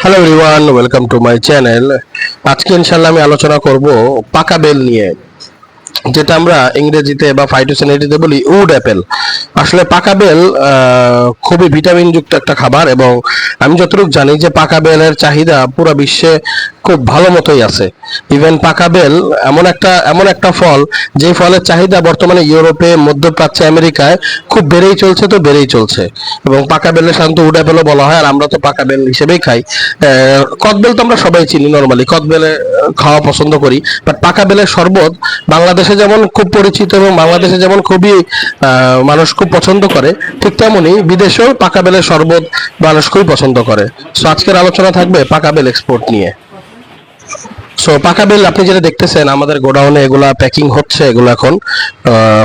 Hello everyone welcome to my channel আজকে ইনশাল্লাহ আমি আলোচনা করব পাকা বেল নিয়ে, যেটা আমরা ইংরেজিতে বা ফাইটোসেনিটিতে বলি উড অ্যাপেল আসলে পাকা বেল খুবই ভিটামিনযুক্ত একটা খাবার এবং আমি যতটুকু জানি যে পাকা বেলের চাহিদা পুরো বিশ্বে খুব ভালো মতোই আছে। ইভেন পাকা বেল, এমন একটা এমন একটা ফল যে ফলের চাহিদা বর্তমানে ইউরোপে, মধ্যপ্রাচ্যে, আমেরিকায় খুব বেড়েই চলছে তো বেড়েই চলছে। এবং পাকা বেলের সাধারণত উড অ্যাপেলও বলা হয়, আর আমরা তো পাকা বেল হিসেবেই খাই। কদবেল তো আমরা সবাই চিনি নর্মালি কদবেলে খাওয়া পছন্দ করি। বাট পাকা বেলের শরবত বাংলাদেশে যেমন খুব পরিচিত এবং বাংলাদেশে যেমন খুবই মানুষ খুব পছন্দ করে, ঠিক তেমনই বিদেশেও পাকা বেলের শরবত মানুষ খুবই পছন্দ করে। সো আজকের আলোচনা থাকবে পাকা বেল এক্সপোর্ট নিয়ে। সো পাকা বেল আপনি যেটা দেখতেছেন, আমাদের গোডাউনে এগুলা প্যাকিং হচ্ছে, এগুলো এখন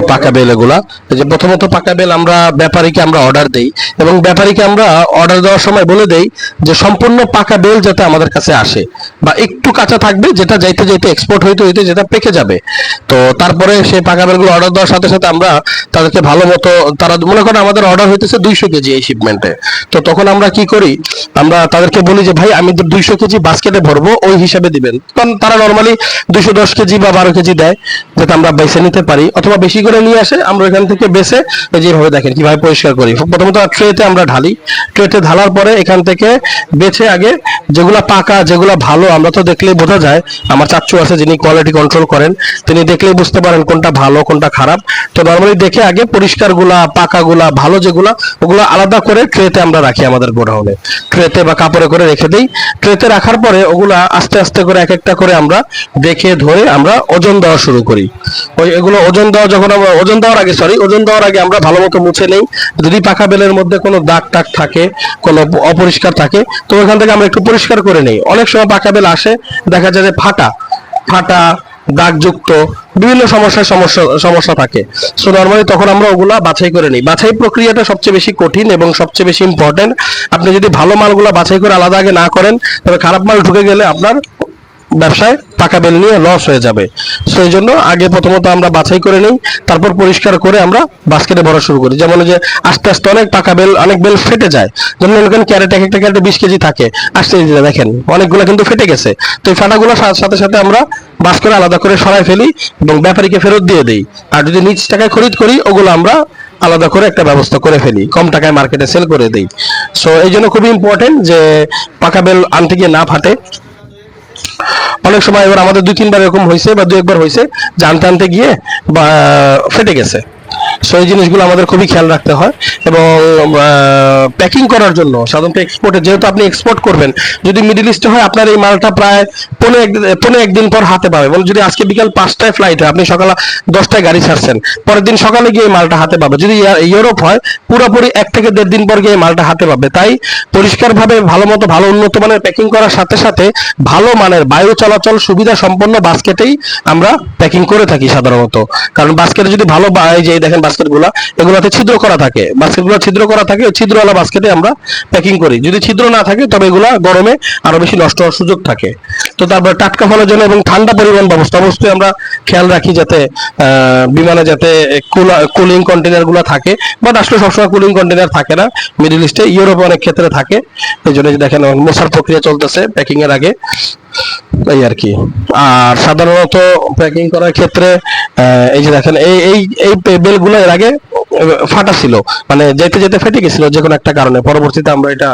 পাকা বেল এগুলা। যে প্রথমত পাকা বেল আমরা ব্যাপারীকে আমরা অর্ডার দেই এবং ব্যাপারীকে আমরা অর্ডার দেওয়ার সময় বলে দেই যে সম্পূর্ণ পাকা বেল যাতে আমাদের কাছে আসে বা একটু কাঁচা থাকবে, যেটা যাইতে যাইতে এক্সপোর্ট হইতে হইতে যেটা পেকে যাবে। তো তারপরে সেই পাকা বেলগুলো অর্ডার দেওয়ার সাথে সাথে আমরা তাদেরকে ভালো মতো, তারা মনে করেন আমাদের অর্ডার হইতেছে দুইশো কেজি এই শিপমেন্টে তো তখন আমরা কি করি? আমরা তাদেরকে বলি যে, ভাই, আমি দুইশো কেজি বাস্কেটে ভরবো, ওই হিসাবে দিবেন। কারণ তারা নর্মালি দুইশো দশ কেজি বা বারো কেজি দেয়, যাতে আমরা বেছে নিতে পারি। অথবা বেশি করে নিয়ে আসে, আমরা এখান থেকে বেছে যেভাবে দেখেন, কীভাবে পরিষ্কার করি। প্রথমত ট্রেতে আমরা ঢালি। ট্রেতে ঢালার পরে এখান থেকে বেছে আগে যেগুলা পাকা, যেগুলা ভালো, আমরা তো দেখলেই বোঝা যায়, আমার চাচ্চু আছে যিনি কোয়ালিটি কন্ট্রোল করেন, তিনি দেখলেই বুঝতে পারেন কোনটা ভালো, কোনটা খারাপ। তো নর্মালি দেখে আগে পরিষ্কারগুলা পাকা গুলা ভালো যেগুলা, ওগুলো আলাদা করে ট্রেতে আমরা রাখি আমাদের গোডাউনে। ট্রেতে বা কাপড়ে করে রেখে দিই। ট্রেতে রাখার পরে ওগুলা আস্তে আস্তে করে এক একটা করে আমরা দেখে ধরে আমরা ওজন দেওয়া শুরু করি। ওই এগুলো ওজন দেওয়া যখন আমরা ওজন দেওয়ার আগে সরি ওজন দেওয়ার আগে আমরা ভালো মতো মুছে নেই। যদি পাকা বেলের মধ্যে কোনো দাগ টাগ থাকে, কোনো অপরিষ্কার থাকে, তো ওখান থেকে আমরা একটু পরিষ্কার করে নেই। অনেক সময় পাকা বেল আসে, দেখা যায় যে ফাটা। ফাটা, দাগযুক্ত, বিভিন্ন সমস্যার সমস্যা সমস্যা থাকে। সো নর্মালি তখন আমরা ওগুলা বাছাই করে নিই। বাছাই প্রক্রিয়াটা সবচেয়ে বেশি কঠিন এবং সবচেয়ে বেশি ইম্পর্টেন্ট আপনি যদি ভালো মালগুলো বাছাই করে আলাদা আগে না করেন, তবে খারাপ মাল ঢুকে গেলে আপনার ব্যবসায় টাকা বেল নিয়ে লস হয়ে যাবে। সেই জন্য আগে প্রথমত আমরা বাছাই করে নিই, তারপর পরিষ্কার করে আমরা বাস্কেটে ভরা শুরু করি। যেমন যে আস্তে আস্তে অনেক পাকা বেল, অনেক বেল ফেটে যায়। যেমন এরকম ক্যারেট এক একটা ক্যারেটে বিশ কেজি থাকে। আস্তে আস্তে দেখেন, অনেকগুলো কিন্তু ফেটে গেছে। তো এই ফাটাগুলো সাথে সাথে আমরা বাস্কেটে আলাদা করে সরাই ফেলি এবং ব্যাপারীকে ফেরত দিয়ে দিই। আর যদি নিচ টাকায় খরিদ করি, ওগুলো আমরা আলাদা করে একটা ব্যবস্থা করে ফেলি। কম টাকায় মার্কেটে সেল করে দিই। সো এই জন্য খুবই ইম্পর্টেন্ট যে পাকা বেল আনতে গিয়ে না ফাটে। অনেক সময় এবার আমাদের দুই তিনবার এরকম হয়েছে বা দু একবার হয়েছে জানতে আনতে গিয়ে বা, ফেটে গেছে। সো এই জিনিসগুলো আমাদের খুবই খেয়াল রাখতে হয় এবং প্যাকিং করার জন্য, সাধারণত এক্সপোর্টে যেহেতু আপনি এক্সপোর্ট করবেন, যদি মিডিল ইস্টে হয়, আপনার এই মালটা প্রায় পনেরো এক পনেরো একদিন পর হাতে পাবে এবং যদি আজকে বিকাল পাঁচটায় ফ্লাইট হয়, আপনি সকাল দশটায় গাড়ি ছাড়ছেন, পরের দিন সকালে গিয়ে মালটা হাতে পাবে। যদি ইউরোপ হয়, পুরোপুরি এক থেকে দেড় দিন পর গিয়ে মালটা হাতে পাবে। তাই পরিষ্কারভাবে ভালো মতো, ভালো উন্নত মানের প্যাকিং করার সাথে সাথে ভালো মানের বায়ু চলাচল সুবিধা সম্পন্ন বাস্কেটেই আমরা প্যাকিং করে থাকি সাধারণত। কারণ বাস্কেটে যদি ভালো এই যে দেখেন বাস্কেটগুলা এগুলোতে ছিদ্র করা থাকে। বাস্কেটগুলো ছিদ্র করা থাকে ছিদ্রওয়ালা বাস্কেটে আমরা প্যাকিং করি। যদি ছিদ্র না থাকে, তবে এগুলা গরমে আরও বেশি নষ্ট হওয়ার সুযোগ থাকে। তো তারপর টাটকা ফলের জন্য এবং ঠান্ডা পরিবহন ব্যবস্থা অবশ্যই আমরা খেয়াল রাখি যাতে বিমানে যাতে কুলিং কন্টেনারগুলো থাকে। বাট আসলে সবসময় কুলিং কন্টেনার থাকে না। মিডিল ইস্টে ইউরোপে অনেক ক্ষেত্রে থাকে। এই জন্য দেখেন মশার প্রক্রিয়া চলতেছে প্যাকিং এর আগে। এই আর কি। আর সাধারণত প্যাকিং করার ক্ষেত্রে এই যে দেখেন, এই এই এই বেলগুলো এর আগে ফাটা ছিল। মানে যেতে যেতে ফেটে গেছিল যে কোনো একটা কারণে। পরবর্তীতে আমরা এটা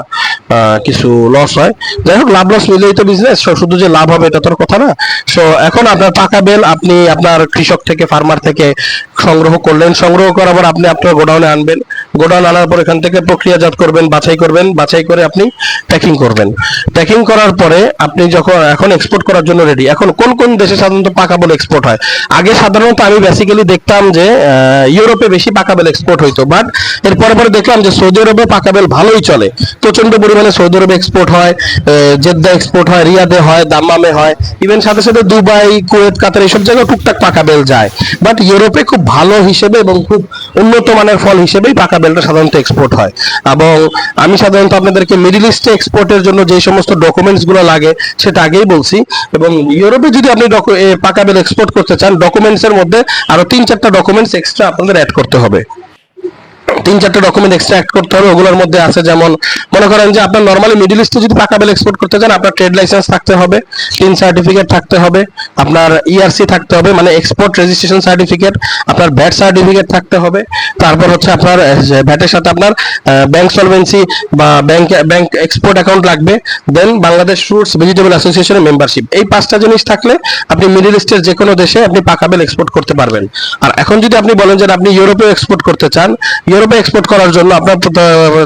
কিছু লস হয়। যাই হোক লাভ লস মিলেই তো বিজনেস শুধু যে লাভ হবে, এটা তোর কথা না। সো এখন আপনার পাকা বেল, আপনি আপনার কৃষক থেকে ফার্মার থেকে সংগ্রহ করলেন। সংগ্রহ করার পর আপনি আপনার গোডাউনে আনবেন। গোডাউন আনার পর এখান থেকে প্রক্রিয়াজাত করবেন, বাছাই করবেন, বাছাই করে আপনি প্যাকিং করবেন। প্যাকিং করার পরে আপনি যখন এখন এক্সপোর্ট করার জন্য রেডি এখন কোন কোন দেশে সাধারণত পাকা বেল এক্সপোর্ট হয়? আগে সাধারণত আমি বেসিক্যালি দেখতাম যে ইউরোপে বেশি পাকা বেল এক্সপোর্ট হইতো বাট এর পরে পরে দেখলাম যে সৌদি আরবে পাকা বেল ভালোই চলে। প্রচণ্ড পরিমাণে সৌদি আরবে এক্সপোর্ট হয় জেদ্দা এক্সপোর্ট হয়, রিয়াদে হয়, দাম্মামে হয়। ইভেন সাথে সাথে দুবাই, কুয়েত, কাতার এইসব জায়গায় টুকটাক পাকা বেল যায়। বাট ইউরোপে খুব ভালো হিসেবে এবং খুব উন্নত মানের ফল হিসেবেই পাকা বেলটা সাধারণত এক্সপোর্ট হয়। এবং আমি সাধারণত আপনাদেরকে মিডিল ইস্টে এক্সপোর্টের জন্য যে সমস্ত ডকুমেন্টসগুলো লাগে, সেটা আগেই বলছি। এবং ইউরোপে যদি আপনি পাকা বেল এক্সপোর্ট করতে চান ডকুমেন্টসের মধ্যে আরও তিন চারটা ডকুমেন্টস এক্সট্রা আপনাদের অ্যাড করতে হবে। তিন চারটে ডকুমেন্ট এক্সট্রা অ্যাড করতে হবে, ওগুলোর মধ্যে আছে যেমন, মনে করেন যে আপনার নর্মালি মিডল ইস্টে যদি পাকা বেল এক্সপোর্ট করতে চান, আপনার ট্রেড লাইসেন্স থাকতে হবে টিন সার্টিফিকেট থাকতে হবে, আপনার ইআরসি থাকতে হবে মানে এক্সপোর্ট রেজিস্ট্রেশন সার্টিফিকেট আপনার ভ্যাট সার্টিফিকেট থাকতে হবে, তারপর হচ্ছে আপনার ভ্যাটের সাথে আপনার ব্যাংক সলভেন্সি বা ব্যাংক ব্যাংক এক্সপোর্ট অ্যাকাউন্ট লাগবে দেন বাংলাদেশ ফ্রুটস ভেজিটেবল অ্যাসোসিয়েশনের মেম্বারশিপ এই পাঁচটা জিনিস থাকলে আপনি মিডল ইস্টের যে কোনো দেশে আপনি পাকা বেল এক্সপোর্ট করতে পারবেন। আর এখন যদি আপনি বলেন যে আপনি ইউরোপে এক্সপোর্ট করতে চান ইউরোপে এক্সপোর্ট করার জন্য আপনার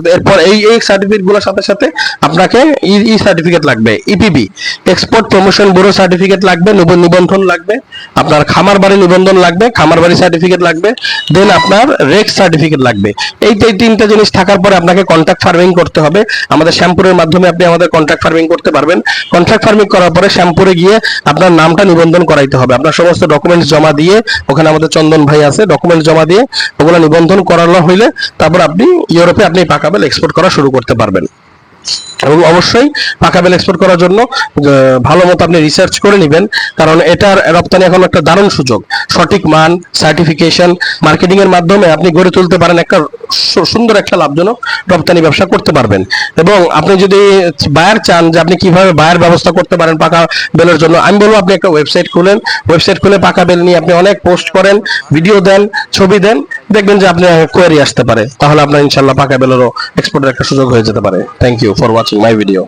এরপর এই এই সার্টিফিকেটগুলোর সাথে সাথে আপনাকে ই সার্টিফিকেট লাগবে EPB export promotion bureau certificate লাগবে নিব- নিবন্ধন লাগবে, আপনার খামার বাড়ি নিবন্ধন লাগবে খামার বাড়ি সার্টিফিকেট লাগবে দেন আপনার রেক সার্টিফিকেট লাগবে। এই তিনটা জিনিস থাকার পরে আপনাকে কন্ট্রাক্ট ফার্মিং করতে হবে। আমাদের শ্যাম্পুরের মাধ্যমে আপনি আমাদের কন্ট্রাক্ট ফার্মিং করতে পারবেন। কন্ট্রাক্ট ফার্মিং করার পরে শ্যাম্পুরে গিয়ে আপনার নামটা নিবন্ধন করাইতে হবে। আপনার সমস্ত ডকুমেন্টস জমা দিয়ে, ওখানে আমাদের চন্দন ভাই আছে ডকুমেন্টস জমা দিয়ে ওগুলো নিবন্ধন করানো হইলে তারপর আপনি ইউরোপে আপনি পাকা বেল এক্সপোর্ট করা শুরু করতে পারবেন। এবং অবশ্যই পাকা বেল এক্সপোর্ট করার জন্য ভালো মতো আপনি রিসার্চ করে নেবেন, কারণ এটার রপ্তানি এখন একটা দারুণ সুযোগ। সঠিক মান সার্টিফিকেশন মার্কেটিং এর মাধ্যমে আপনি গড়ে তুলতে পারেন একটা সুন্দর একটা লাভজনক রপ্তানি ব্যবসা করতে পারবেন। এবং আপনি যদি বায়ার চান যে আপনি কীভাবে বায়ার ব্যবস্থা করতে পারেন পাকা বেলের জন্য, আমি বলব আপনি একটা ওয়েবসাইট খুলেন। ওয়েবসাইট খুলে পাকা বেল নিয়ে আপনি অনেক পোস্ট করেন ভিডিও দেন, ছবি দেন দেখবেন যে আপনি কোয়ারি আসতে পারে, তাহলে আপনার ইনশাল্লাহ পাকা বেলেরও এক্সপোর্টের একটা সুযোগ হয়ে যেতে পারে। Thank you for watching my video